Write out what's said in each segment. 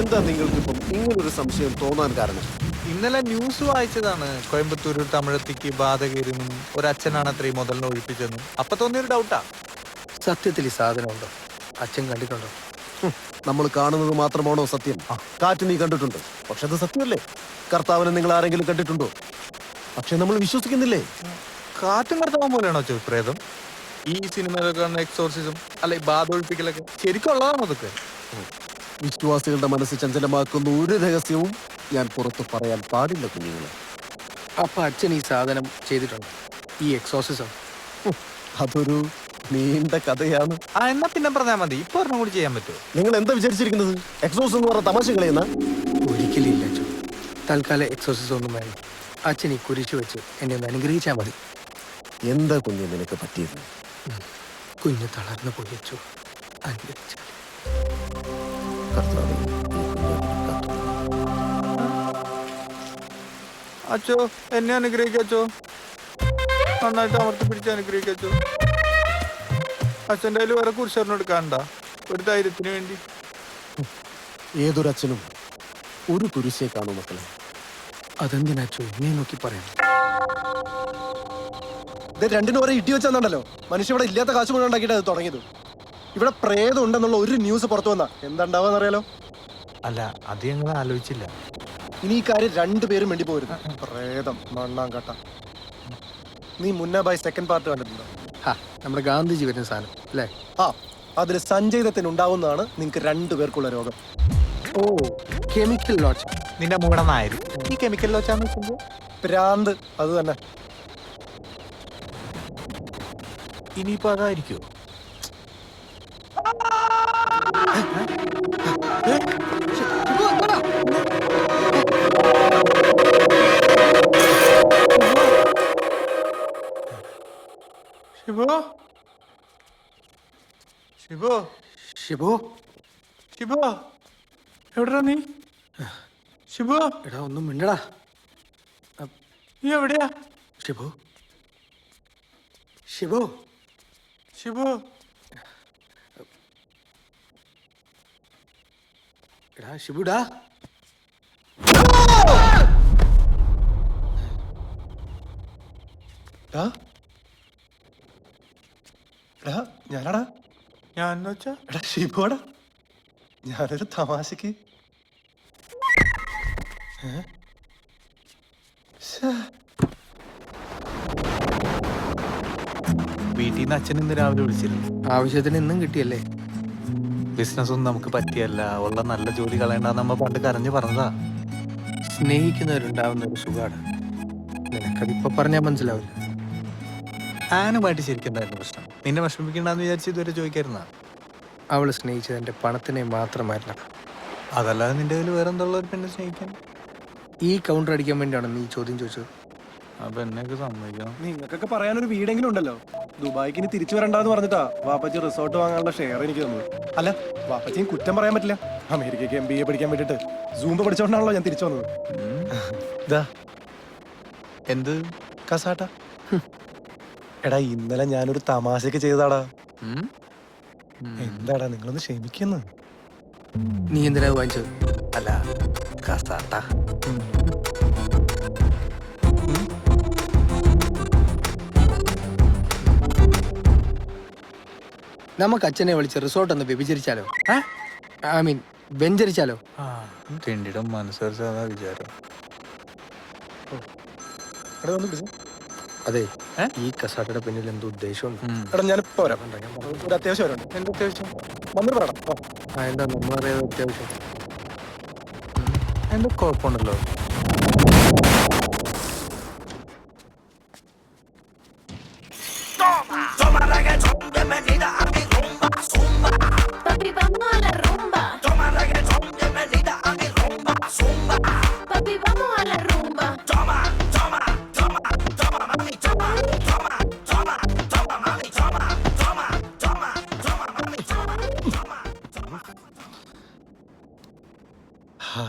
എന്താ നിങ്ങൾക്കിപ്പം ഇങ്ങനൊരു സംശയം തോന്നാൻ കാരണം? ഇന്നലെ ന്യൂസ് വായിച്ചതാണ്. കോയമ്പത്തൂർ തമിഴത്തിക്ക് ബാധ കയറിയെന്നും ഒരച്ഛനാണ് അത്രയും മുതലിനെ ഒഴിപ്പിച്ചെന്നും അപ്പൊ തോന്നിയൊരു ഡൗട്ടാ. സത്യത്തിൽ ഈ സാധനം ഉണ്ടോ അച്ഛൻ കണ്ടിട്ടുണ്ടോ? നമ്മൾ കാണുന്നത് മാത്രമാണോ സത്യം? കാറ്റ് നീ കണ്ടിട്ടുണ്ട്. പക്ഷെ അത് സത്യമല്ലേ? കർത്താവിനെ നിങ്ങൾ ആരെങ്കിലും കണ്ടിട്ടുണ്ടോ? പക്ഷെ നമ്മൾ വിശ്വസിക്കുന്നില്ലേ? കാറ്റും കർത്താവ് പോലെയാണോ ചോ പ്രേതം ഈ സിനിമയിലൊക്കെ എക്സോർസിസം അല്ലെ ബാധ ഒഴിപ്പിക്കലൊക്കെ ശരിക്കും ഉള്ളതാണോ അതൊക്കെ? വിശ്വാസികളുടെ മനസ്സ് ചഞ്ചലമാക്കുന്ന ഒരു രഹസ്യവും ഞാൻ പുറത്തു പറയാൻ പാടില്ല കുഞ്ഞുങ്ങളെ. അപ്പൊ അച്ഛൻ ഈ സാധനം ചെയ്തിട്ടുണ്ട്? ഈ എക്സോസിസം അതൊരു നീണ്ട കഥയാണ്. ആ എന്നാ പിന്നെ പറഞ്ഞാൽ മതി. ഇപ്പൊ ഒരെണ്ണം കൂടി ചെയ്യാൻ പറ്റുമോ? നിങ്ങൾ എന്താ വിചാരിച്ചിരിക്കുന്നത്? എക്സോസ് എന്ന് പറഞ്ഞ തമാശ കളയുന്ന ഒരിക്കലില്ല അച്ഛൻ. തൽക്കാലം എക്സോസിസം ഒന്നും വേണം അച്ഛൻ ഈ കുരിശ് വെച്ച് എന്നെ ഒന്ന് അനുഗ്രഹിച്ചാൽ മതി. എന്താ കുഞ്ഞു നിനക്ക് പറ്റിയത്? കുഞ്ഞ് തളർന്നു പോയി അച്ചു അനുഗ്രഹിച്ചാൽ കർത്താവേ. അച്ചോ എന്നെ അനുഗ്രഹിക്കച്ചോ നന്നായിട്ട് അമർത്തി പിടിച്ച് അനുഗ്രഹിക്കച്ചോ അച്ഛന്റെ കയ്യിൽ വേറെ കുരിശറിന് എടുക്കാണ്ട ഒരു ധൈര്യത്തിന് വേണ്ടി. ഏതൊരച്ഛനും ഒരു കുരിശേ കാണൂ മക്കളെ. അതെന്തിനാ അച്ചു? എന്നെ നോക്കി പറയാം ഇത് രണ്ടിനും ഒരേ ഇടി വെച്ചാന്നുണ്ടല്ലോ മനുഷ്യ ഇവിടെ ഇല്ലാത്ത കാശ് മുഴുവൻ ഉണ്ടാക്കിയിട്ട് അത് തുടങ്ങിയത്. ഇവിടെ പ്രേതം ഉണ്ടെന്നുള്ള ഒരു ന്യൂസ് പുറത്തു വന്നാ. എന്താണ്ടാവാന്ന് അറിയാലോ അല്ല അത് ഞങ്ങൾ ആലോചിച്ചില്ല. ഇനി ഈ കാര്യം രണ്ടുപേരും വേണ്ടി പോരുന്നു പ്രേതം മണ്ണാങ്കട്ട നീ മുന്നേ ബൈ സെക്കൻഡ് പാർട്ട് കണ്ടിട്ടുണ്ടോ? ഹാ നമ്മുടെ ഗാന്ധിജി വരുന്ന സാധനം അല്ലേ? ആ അതിൽ സഞ്ജയ് ദത്തിന് ഉണ്ടാവുന്നതാണ് നിങ്ങൾക്ക് രണ്ടുപേർക്കുള്ള രോഗം. ഓ കെമിക്കൽ ലോച്ച നിന്റെ മൂടനായിരുന്നു ഈ കെമിക്കൽ ലോച്ചാന്ന് വെച്ചപ്പോ പ്രാന്ത് അത് തന്നെ. ഇനിയിപ്പോ അതായിരിക്കോ ശിവോ? ശിവോ? ശിവോ? ശിവോ? എവിടാ നീ? ശിവോ? എടാ ഒന്നും മിണ്ടടാ. നീ എവിടെയാ? ശിവോ? ശിവോ? ശിവോ? എടാ ഷിബുടാ എടാ. എടാ ഞാനാടാ. ഞാൻ വെച്ചാ? എടാ ഷിബുവാടാ ഞാനൊരു തമാശക്ക്. ഏ? ശ്ശേ. വീട്ടിൽ നിന്ന് അച്ഛൻ ഇന്ന് രാവിലെ വിളിച്ചിരുന്നു. ആവശ്യത്തിന് ഇന്നും കിട്ടിയല്ലേ? ബിസിനസ് ഒന്നും നമുക്ക് പറ്റിയല്ല. ഉള്ള നല്ല ജോലി കളയണ്ടെന്ന് നമ്മ പണ്ട് കരഞ്ഞു പറഞ്ഞതാ. സ്നേഹിക്കുന്നവരുണ്ടാവുന്ന ഒരു സുഖാണ്. നിനക്കതിപ്പോ പറഞ്ഞാൽ മനസ്സിലാവില്ല. ആനുമായിട്ട് ശരിക്കും എന്തായിരുന്നു പ്രശ്നം. നിന്നെ വിഷമിക്കണ്ടെന്ന് വിചാരിച്ച് ഇതുവരെ ചോദിക്കായിരുന്ന? അവൾ സ്നേഹിച്ചത് എന്റെ പണത്തിനെ മാത്രമായിരുന്നു. അതല്ലാതെ നിന്റെ കയ്യിൽ വേറെ എന്തുള്ള ഒരു പെണ്ണെ സ്നേഹിക്കാൻ? ഈ കൗണ്ടർ അടിക്കാൻ വേണ്ടിയാണ് നീ ചോദ്യം ചോദിച്ചത്. അപ്പൊ എന്നെയൊക്കെ സമ്മതിക്കണം. നിങ്ങൾക്കൊക്കെ പറയാനൊരു വീടെങ്കിലും ഉണ്ടല്ലോ. ദുബായിക്ക് ഇനി തിരിച്ചു വരണ്ടെന്ന് പറഞ്ഞിട്ടാ വാപ്പച്ചി റിസോർട്ട് വാങ്ങാനുള്ള ഷെയർ എനിക്ക് തന്നു അല്ല വാപ്പച്ചിയും കുറ്റം പറയാൻ പറ്റില്ല. അമേരിക്കയ്ക്ക് എം ബി എ പഠിക്കാൻ വേണ്ടിട്ട് സൂമ്പ് പഠിച്ചോണ്ടാണല്ലോ ഞാൻ തിരിച്ചു വന്നത്. ഇതാ എന്ത്? കസാട്ട? എടാ ഇന്നലെ ഞാനൊരു തമാശക്ക് ചെയ്തതാടാ? എന്താടാ നിങ്ങളൊന്ന് ക്ഷമിക്കുന്നു നീ എന്തിനാ വാങ്ങിച്ചത്? അല്ല കസാട്ട. നമുക്ക് അച്ഛനെ വിളിച്ച് റിസോർട്ട് ഒന്ന് വ്യഭിചരിച്ചാലോ? I mean വെഞ്ചരിച്ചാലോ? തിണ്ടിയുടെ മനസ്സരിച്ച് അതാ വിചാരം. എടാ ഒന്ന് ബിസി. അതെ ഈ കസാട്ടയുടെ പിന്നിൽ എന്തോ ഉദ്ദേശമുണ്ട്. ഉം. എടാ ഞാനിപ്പോ വരാം. ഒരു അത്യാവശ്യം വരാം. അത്യാവശ്യം? വന്നിട്ട് പറയണം ആ എന്താ നമ്മളറിയാതെ അത്യാവശ്യം? എന്ത് കുഴപ്പമുണ്ടല്ലോ?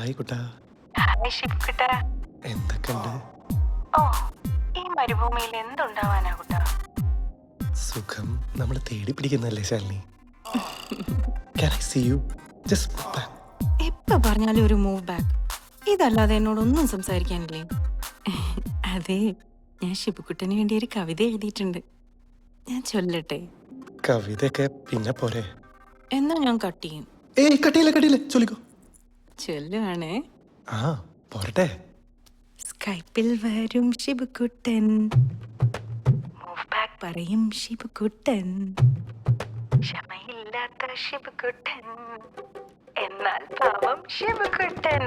ഹായ് കുട്ടാ എന്തൊക്കെയുണ്ട്? ഓ ഈ മരുഭൂമിയിൽ എന്തുണ്ടാവാനാ കുട്ടാ? സുഖം. നമ്മൾ തേടി പിടിക്കുന്നല്ലേ Shalini? Can I see you? Just ഇപ്പൊ പറഞ്ഞാലും ഒരു മൂവ് ബാക്ക് ഇതല്ലാതെ എന്നോടൊന്നും സംസാരിക്കാനില്ലേ? അതെ ഞാൻ ഷിബുക്കുട്ടന് വേണ്ടി ഒരു കവിത എഴുതിയിട്ടുണ്ട്. ഞാൻ ചൊല്ലട്ടെ? കവിതയൊക്കെ പിന്നെ പോരെ. എന്നാ ഞാൻ കട്ട് ചെയ്യും. ഏയ് കട്ടിയില്ല കട്ടിയില്ല. ചൊല്ലിക്കോ. ചൊല്ലുവാണേ. ആ പോരട്ടെ. സ്കൈപ്പിൽ വരും ഷിബുക്കുട്ടൻ പറയും ഷിബുക്കുട്ടൻ ക്ഷമയില്ലാത്ത ഷിബുക്കുട്ടൻ എന്നാൽ പാവം ഷിബുക്കുട്ടൻ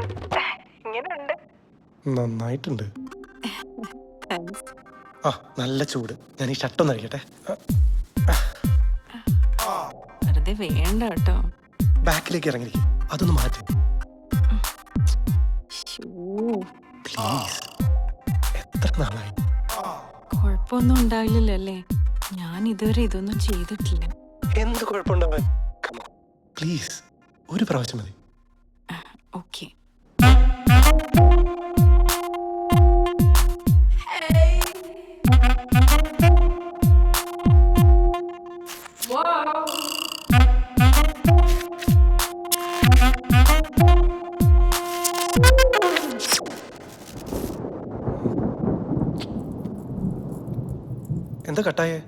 ഇങ്ങനെയുണ്ട് നന്നായിട്ടുണ്ട്. ആ നല്ല ചൂട്. ഞാൻ ഈ ഷർട്ടൊന്ന് അഴിക്കട്ടെ വെറുതെ വേണ്ട കേട്ടോ. ബാക്കിലേക്ക് ഇറങ്ങിയിരിക്കും അതൊന്ന് മാറ്റി. നാളായി കുഴപ്പമൊന്നും ഉണ്ടാവില്ലല്ലോ അല്ലേ? ഞാൻ ഇതുവരെ ഇതൊന്നും ചെയ്തിട്ടില്ല. എന്ത് കുഴപ്പമുണ്ടാവാൻ? പ്ലീസ് ഒരു പ്രാവശ്യം മതി. ഓക്കെ. കട്ടായേ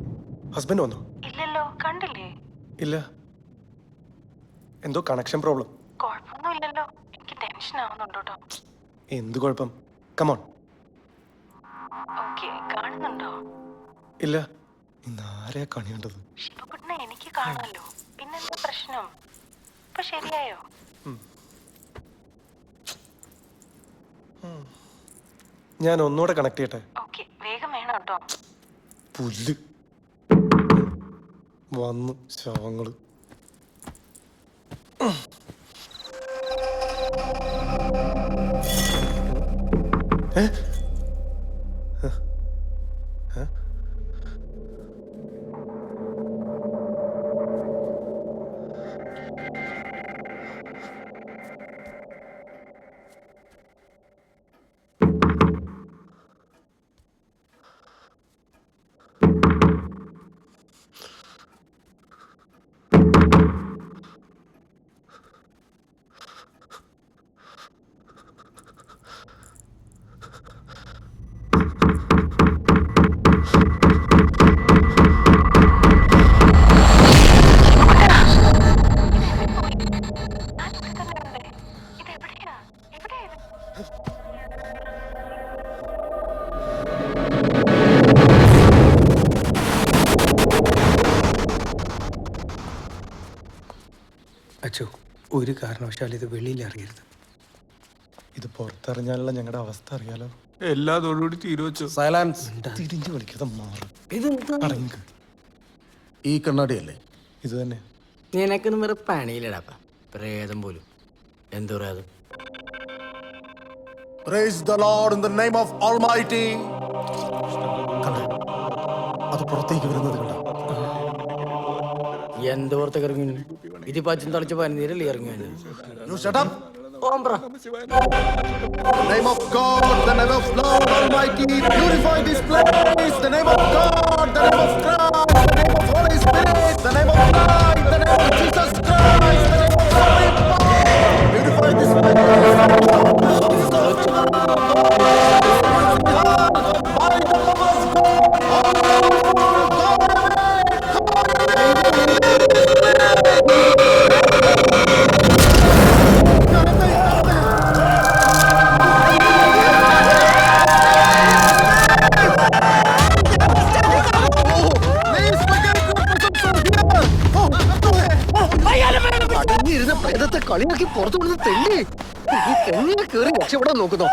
ഹസ്ബൻഡ് വന്നോ? ഇല്ലല്ലോ കണ്ടില്ലേ? ഇല്ല. എന്തോ കണക്ഷൻ പ്രോബ്ലം കുഴപ്പമൊന്നും ഇല്ലല്ലോ എനിക്ക് ടെൻഷൻ ആവുന്നുണ്ട് കേട്ടോ എന്ത് കുഴപ്പം? കമോൺ ഓക്കെ കാണുന്നുണ്ടോ? ഇല്ല. ഇന്ന് ആരെയാ കണി എനിക്ക് കാണാമല്ലോ. പിന്നെന്താ പ്രശ്നം? ഇപ്പൊ ശരിയായോ? ഞാൻ ഒന്നുകൂടെ കണക്ട് ചെയ്യട്ടെ? ഓക്കെ വേഗം വേണം കേട്ടോ പുല്ല് വന്നു ശവങ്ങൾ ഏ? അച്ചു ഒരു കാരണവശാലും ഇത് വെളിയിൽ അറിയരുത് ഇത് പുറത്തറിഞ്ഞാലുള്ള ഞങ്ങളുടെ അവസ്ഥ അറിയാലോ? എല്ലാ അതോടുകൂടി തീരുവച്ചു സൈലൻസ് തിരിഞ്ഞു കളിക്കാതെ മാറും. അടങ്ങ് ഈ കണ്ണാടിയല്ലേ? ഇത് തന്നെ. നിനക്കൊന്നും വേറെ പണിയില്ലടാപ്പ പ്രേതം പോലും. എന്തു പ്രേതം? Praise the Lord in the name of Almighty. കണ്ടോ? അത് പുറത്തേക്ക് വരുന്നത് കണ്ടോ? എന്ത് പുറത്തേക്ക് ഇറങ്ങി ഇത് അച്ഛൻ തളിച്ച പനിനീരല്ലേ ഇറങ്ങി. The name of God, the name of Christ, the name of Holy Spirit, the name of light, the name of Jesus Christ, നോക്കുന്നോ